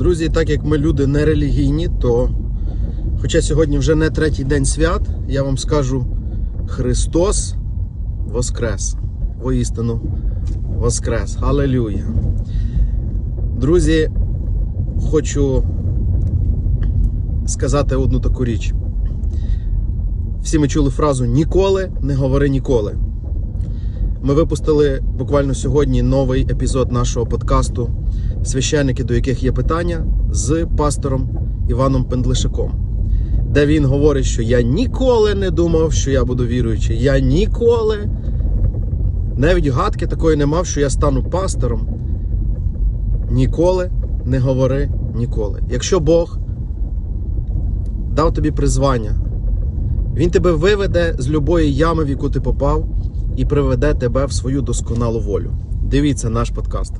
Друзі, так як ми люди не релігійні, то хоча сьогодні вже не третій день свят, я вам скажу Христос Воскрес. Воістину Воскрес. Алелюя. Друзі, хочу сказати одну таку річ. Всі ми чули фразу ніколи не говори ніколи. Ми випустили буквально сьогодні новий епізод нашого подкасту Священники, до яких є питання з пастором Іваном Пендлишаком, де він говорить, що я ніколи не думав, що я буду віруючий. Я ніколи навіть гадки такої не мав, що я стану пастором. Ніколи не говори ніколи. Якщо Бог дав тобі призвання, Він тебе виведе з любої ями, в яку ти попав, і приведе тебе в свою досконалу волю. Дивіться наш подкаст.